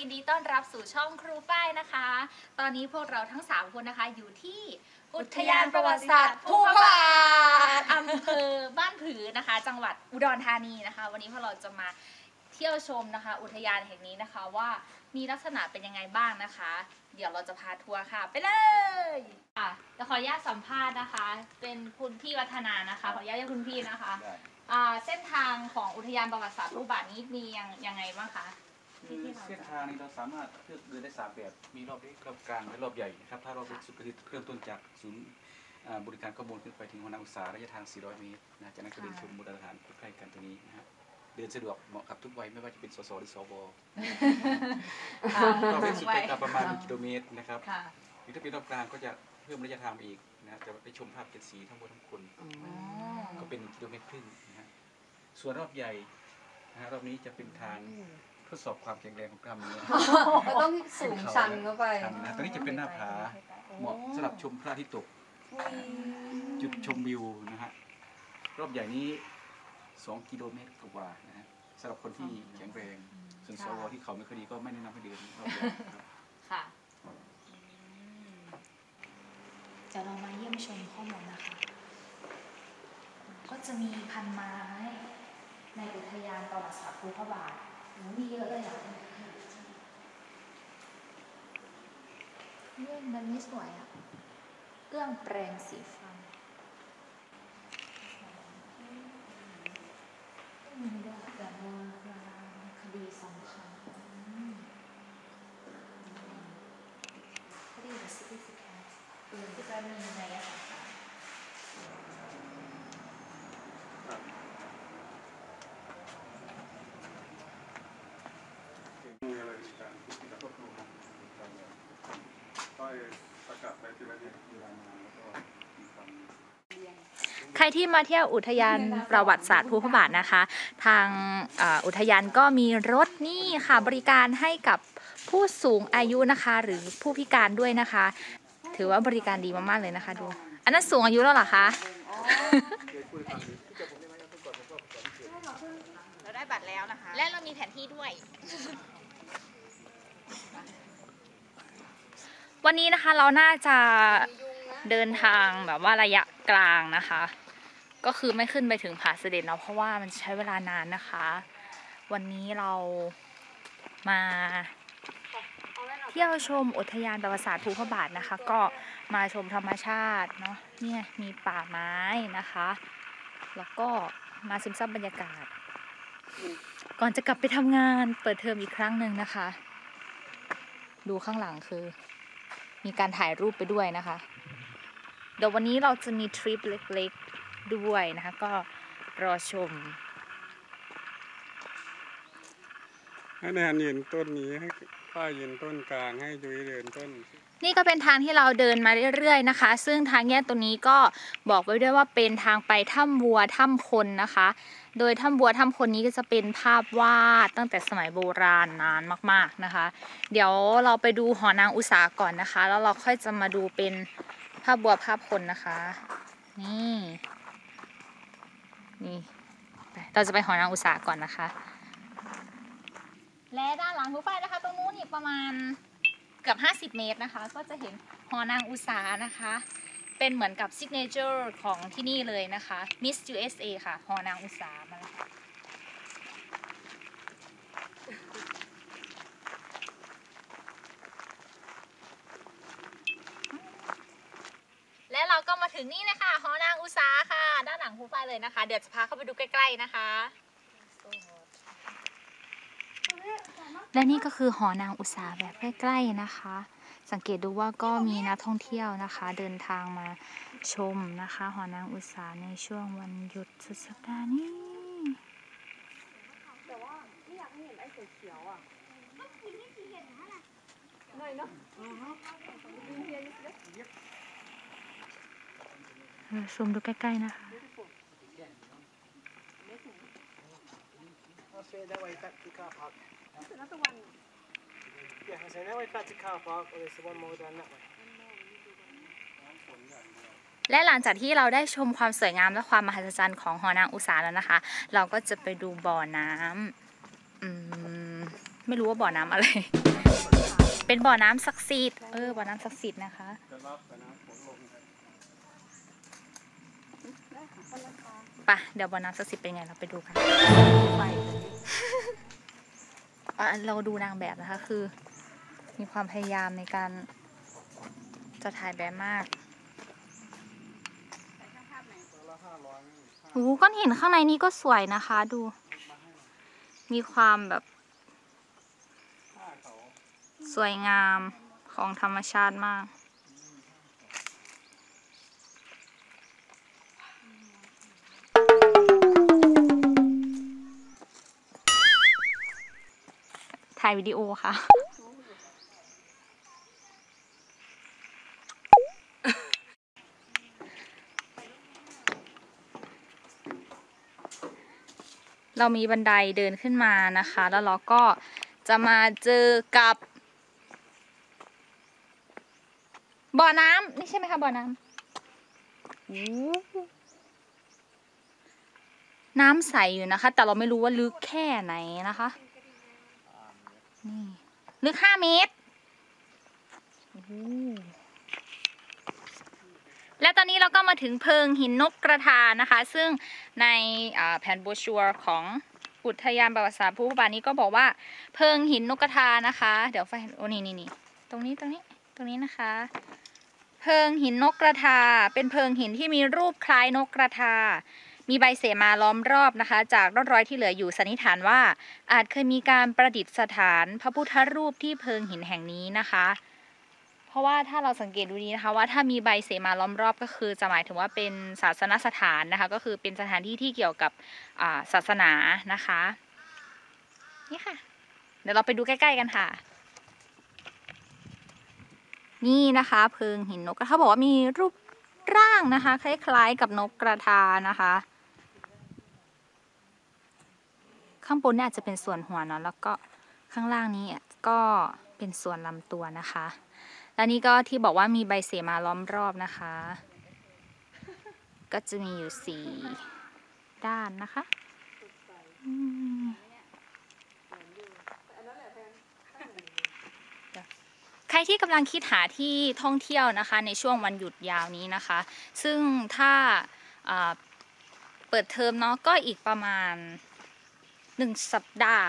ยินดีต้อนรับสู่ช่องครูฝ้ายนะคะ ตอนนี้พวกเราทั้ง 3 คนนะคะอยู่ที่อุทยานประวัติศาสตร์ภูพระบาทอำเภอบ้านผือนะคะ จังหวัดอุดรธานีนะคะ วันนี้พวกเราจะมาเที่ยวชมนะคะ อุทยานแห่งนี้นะคะว่ามีลักษณะเป็นยังไงบ้างนะคะ เดี๋ยวเราจะพาทัวร์ค่ะ ไปเลยอะจะขออนุญาตสัมภาษณ์นะคะ เป็นคุณพี่วัฒนานะคะ ขออนุญาตเรียกคุณพี่นะคะได้อ่าเส้นทางของอุทยานประวัติศาสตร์รูปบาทนี้มียังยังไงบ้างคะ คือเส้นทางนี้เราสามารถเลือกเดินได้สามแบบ มีรอบเล็กรอบกลางและรอบใหญ่นะครับ ถ้ารอบเล็กสุดก็คือเริ่มต้นจากศูนย์อ่าบริการข้อมูลขึ้นไปถึงหัวหน้าอุตสาหระยะทาง 400 เมตรนะจากนั้นก็เดินชมบูรณสถานใกล้ๆกันตรงนี้นะฮะเดินสะดวกเหมาะกับทุกวัยไม่ว่าจะเป็นสสหรือสวรอบเล็กสุดไปก็ประมาณ1กิโลเมตรนะครับค่ะหรือถ้าเป็นรอบกลางก็จะเพิ่มระยะทางไปอีกนะจะได้ชมภาพเจ็ดสีทั้งหมดทั้งคนอ๋อก็เป็นกิโลเมตรครึ่งนะฮะส่วนรอบใหญ่นะฮะรอบนี้จะเป็นทาง ทดสอบความแข็งแรงของกล้ามเนื้อก็ต้องสูงชันเข้าไปชันนะตอนนี้จะเป็นหน้าผาเหมาะสำหรับชมพระอาทิตย์ตก จุดชมวิวนะฮะรอบใหญ่นี้ 2 กิโลเมตรกว่านะฮะสำหรับคนที่แข็งแรง ส่วนสวที่เขาไม่ค่อยดีก็ไม่แนะนำให้เดินรอบใหญ่ครับค่ะจะเรามาเยี่ยมชมข้อมูลนะคะ ก็จะมีพันไม้ในอุทยานประวัติศาสตร์ภูพระบาทโอ้ มีเยอะเลยอะเรื่องมันไม่สวยอะ เครื่องแปรงสีฟนมีด้วยแบบโบราณคดีสำคัญอืมคดี The Significant เออที่จะมีในยสำคัญ มีอะไรอีกการก็ครูครับ ต้อยประกาศไปทีละนิดทีละมาแล้วก็มีความใครที่มาเที่ยวอุทยานประวัติศาสตร์ภูพระบาทนะคะ ทางอุทยานก็มีรถนี่ค่ะบริการให้กับผู้สูงอายุนะคะ หรือผู้พิการด้วยนะคะ ถือว่าบริการดีมากๆเลยนะคะดู อันนั้นสูงอายุแล้วเหรอคะเราได้บัตรแล้วนะคะ และเรามีแผนที่ด้วย วันนี้นะคะเราน่าจะเดินทางแบบว่าระยะกลางนะคะ ก็คือไม่ขึ้นไปถึงผาเสด็จเนาะเพราะว่ามันใช้เวลานานนะคะ วันนี้เรามาเที่ยวชมอุทยานประวัติศาสตร์ภูพระบาทนะคะ ก็มาชมธรรมชาติเนาะเนี่ยมีป่าไม้นะคะ แล้วก็มาซึมซับบรรยากาศ ก่อนจะกลับไปทำงานเปิดเทอมอีกครั้งหนึ่งนะคะ ดูข้างหลังคือ มีการถ่ายรูปไปด้วยนะคะ เดี๋ยววันนี้เราจะมีทริปเล็กๆด้วยนะคะ ก็รอชม ให้แนนยืนต้นนี้ให้ ป้ายืนต้นกลางให้ยุ้ยเดินต้น นี่ก็เป็นทางที่เราเดินมาเรื่อยๆนะคะ ซึ่งทางแยกตรงนี้ก็บอกไว้ด้วยว่าเป็นทางไปถ้ำบัวถ้ำคนนะคะ โดยถ้ำบัวถ้ำคนนี้ก็จะเป็นภาพวาดตั้งแต่สมัยโบราณนานมากๆนะคะ เดี๋ยวเราไปดูหอนางอุตสาก่อนนะคะ แล้วเราค่อยจะมาดูเป็นภาพบัวภาพคนนะคะ นี่นี่เราจะไปหอนางอุตสาก่อนนะคะ และด้านหลังผู้ฝ่ายนะคะ ตรงนู้นอีกประมาณเกือบ 50 เมตรนะคะ ก็จะเห็นหอนางอุสานะคะ เป็นเหมือนกับซิกเนเจอร์ของที่นี่เลยนะคะ Miss USA ค่ะ หอนางอุสามาแล้วค่ะและเราก็มาถึงนี่เลยค่ะ หอนางอุสาค่ะ ด้านหลังผู้ฝ่ายเลยนะคะ เดี๋ยวจะพาเข้าไปดูใกล้ ๆ นะคะ และนี่ก็คือหอนางอุตสาแบบใกล้ๆนะคะ สังเกตดูว่าก็มีนักท่องเที่ยวนะคะ เดินทางมาชมนะคะ หอนางอุตสาในช่วงวันหยุดสุดสัปดาห์นี้แต่ว่าไม่อยากให้เห็นไอ้เขียวอะหน่อยเนาะซูมดูใกล้ๆนะคะ That way back to the car park. Yeah, I say that way back to car park, or there's the one more down that way. และหลังจากที่เราได้ชมความสวยงามและความมหัศจรรย์ของหอนางอุสาแล้วนะคะ เราก็จะไปดูบ่อน้ำอืมไม่รู้ว่าบ่อน้ำอะไร เป็นบ่อน้ำศักดิ์สิทธิ์เออบ่อน้ำศักดิ์สิทธิ์นะคะ ปนะฝนลงครับไปะเดี๋ยวบ่อน้ำศักดิ์สิทธิ์เป็นไงเราไปดูกันไปอะเราดูนางแบบนะคะคือ มีความพยายามในการจะถ่ายแบบมากโอ้โหก้อนหินข้างในนี้ก็สวยนะคะ ดู มีความแบบสวยงามของธรรมชาติมาก ถ่ายวิดีโอค่ะ เรามีบันไดเดินขึ้นมานะคะ แล้วเราก็จะมาเจอกับ บ่อน้ำนี่ใช่ไหมคะบ่อน้ำน้ำใสอยู่นะคะ แต่เราไม่รู้ว่าลึกแค่ไหนนะคะ นี่ลึกห้าเมตรโอ้โหและตอนนี้เราก็มาถึงเพิงหินนกกระทานะคะ ซึ่งในแผนบรชัวร์ของอุทยานประวัติศาสตร์ภูพานนี้ก็บอกว่า เพิงหินนกกระทานะคะ เดี๋ยวไฟโอ้นี่นี่นี่ตรงนี้ตรงนี้ตรงนี้นะคะ เพิงหินนกกระทา เป็นเพิงหินที่มีรูปคล้ายนกกระทา มีใบเสมาล้อมรอบนะคะ จากร่องรอยที่เหลืออยู่สันนิษฐานว่า อาจเคยมีการประดิษฐานพระพุทธรูปที่เพิงหินแห่งนี้นะคะ เพราะว่าถ้าเราสังเกตดูดีนะคะ ว่าถ้ามีใบเสมาล้อมรอบก็คือ จะหมายถึงว่าเป็นศาสนสถานนะคะ ก็คือเป็นสถานที่ที่เกี่ยวกับศาสนานะคะนี่ค่ะ เดี๋ยวเราไปดูใกล้ๆกันค่ะนี่นะคะเพิงหินนกกระทาบอกว่ามีรูปร่างนะคะ คล้ายๆกับนกกระทานะคะ ข้างบนเนี่ยอาจจะเป็นส่วนหัวเนาะแล้วก็ข้างล่างนี้ก็เป็นส่วนลำตัวนะคะ แล้วนี่ก็ที่บอกว่ามีใบเสมาล้อมรอบนะคะ ก็จะมีอยู่สี่ด้านนะคะใครที่กำลังคิดหาที่ท่องเที่ยวนะคะ ในช่วงวันหยุดยาวนี้นะคะ ซึ่งถ้าเปิดเทอมเนาะก็อีกประมาณ หนึ่งสัปดาห์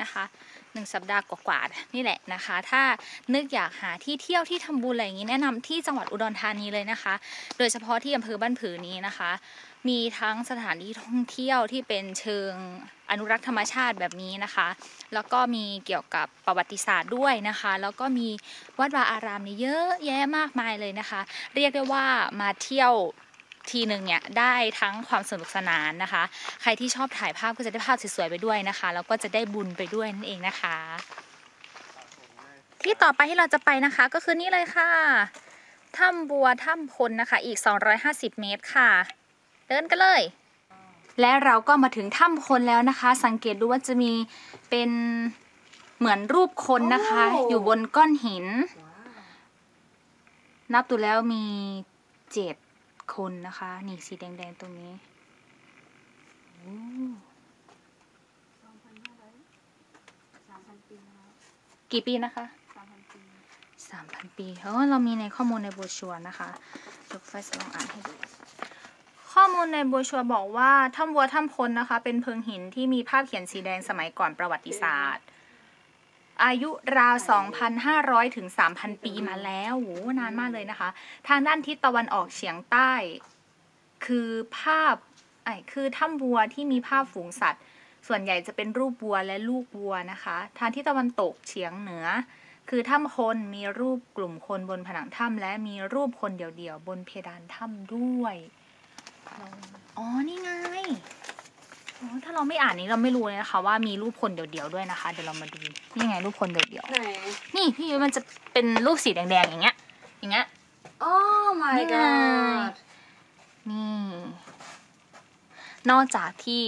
นะคะหนึ่งสัปดาห์กว่าๆนี่แหละนะคะ ถ้านึกอยากหาที่เที่ยวที่ทำบุญอะไรอย่างนี้แนะนำที่จังหวัดอุดรธานีเลยนะคะ โดยเฉพาะที่อำเภอบ้านผือนี้นะคะ มีทั้งสถานที่ท่องเที่ยวที่เป็นเชิงอนุรักษ์ธรรมชาติแบบนี้นะคะ แล้วก็มีเกี่ยวกับประวัติศาสตร์ด้วยนะคะ แล้วก็มีวัดวาอารามนี่เยอะแยะมากมายเลยนะคะ เรียกได้ว่ามาเที่ยว ทีหนึ่งเนี่ยได้ทั้งความสนุกสนานนะคะ ใครที่ชอบถ่ายภาพก็จะได้ภาพสวยๆไปด้วยนะคะ แล้วก็จะได้บุญไปด้วยนั่นเองนะคะ ที่ต่อไปที่เราจะไปนะคะก็คือนี่เลยค่ะถ้ำบัวถ้ำพลนะคะ อีก 250 เมตรค่ะ เดินกันเลย และเราก็มาถึงถ้ำคนแล้วนะคะ สังเกตดูว่าจะมีเป็นเหมือนรูปคนนะคะ อยู่บนก้อนหิน นับดูแล้วมีเจ็ด คนนะคะ นี่สีแดงๆตรงนี้โอ้กี่ปีนะคะสามพันปีเออเรามีในข้อมูลในโบรชัวร์นะคะยกไฟสลองอ่านให้ดู ข้อมูลในโบรชัวร์บอกว่าถ้ำวัวถ้ำพลนะคะ เป็นเพิงหินที่มีภาพเขียนสีแดงสมัยก่อนประวัติศาสตร์ อายุราว 2,500 ถึง 3,000 ปีมาแล้วโหนานมากเลยนะคะ ทางด้านทิศตะวันออกเฉียงใต้ คือภาพไอ้คือถ้ำวัวที่มีภาพฝูงสัตว์ ส่วนใหญ่จะเป็นรูปวัวและลูกวัวนะคะ ทางทิศตะวันตกเฉียงเหนือ คือถ้ำคนมีรูปกลุ่มคนบนผนังถ้ำและมีรูปคนเดี่ยวๆบนเพดานถ้ำด้วย อ๋อ นี่ไง ถ้าเราไม่อ่านนี้เราไม่รู้เลยนะคะ ว่ามีรูปคนเดี่ยวๆด้วยนะคะ เดี๋ยวเรามาดูนี่ไงรูปคนเดี่ยวไหนๆนี่พี่ยุ้ยมันจะเป็นรูปสีแดงๆอย่างเงี้ย อย่างเงี้ย โอ้ my นี่ไง god นี่ นอกจากที่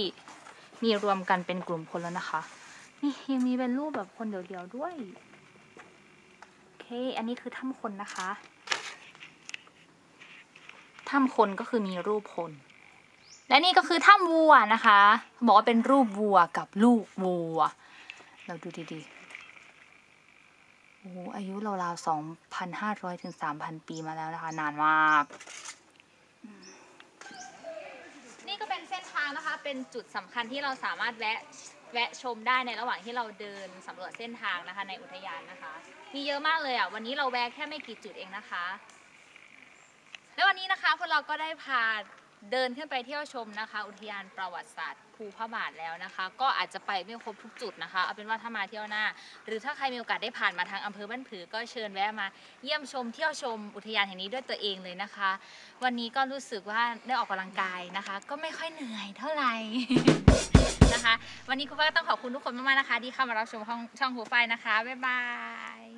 มีรวมกันเป็นกลุ่มคนแล้วนะคะ นี่ยังมีเป็นรูปแบบคนเดี่ยวๆด้วย โอเค อันนี้คือถ้ำคนนะคะ ถ้ำคนก็คือมีรูปคน และนี่ก็คือถ้ำวัวนะคะ บอกว่าเป็นรูปวัวกับลูกวัว เราดูดีโอ้อายุราวๆสองพันห้าร้อยถึงสามพันปีมาแล้วนะคะ นานมาก นี่ก็เป็นเส้นทางนะคะ เป็นจุดสำคัญที่เราสามารถแวะแวะชมได้ในระหว่างที่เราเดินสำรวจเส้นทางนะคะ ในอุทยานนะคะ มีเยอะมากเลยอะ วันนี้เราแวะแค่ไม่กี่จุดเองนะคะ แล้ววันนี้นะคะพวกเราก็ได้พา เดินขึ้นไปเที่ยวชมนะคะ อุทยานประวัติศาสตร์ภูพระบาทแล้วนะคะ ก็อาจจะไปไม่ครบทุกจุดนะคะ เอาเป็นว่าถ้ามาเที่ยวหน้า หรือถ้าใครมีโอกาสได้ผ่านมาทางอำเภอบ้านผือ ก็เชิญแวะมาเยี่ยมชมเที่ยวชมอุทยานแห่งนี้ด้วยตัวเองเลยนะคะ วันนี้ก็รู้สึกว่าได้ออกกำลังกายนะคะ ก็ไม่ค่อยเหนื่อยเท่าไหร่นะคะ วันนี้ครูฝ้าต้องขอบคุณทุกคนมากๆนะคะ ที่เข้ามารับชมช่องช่องครูฝ้ายนะคะบ๊ายบาย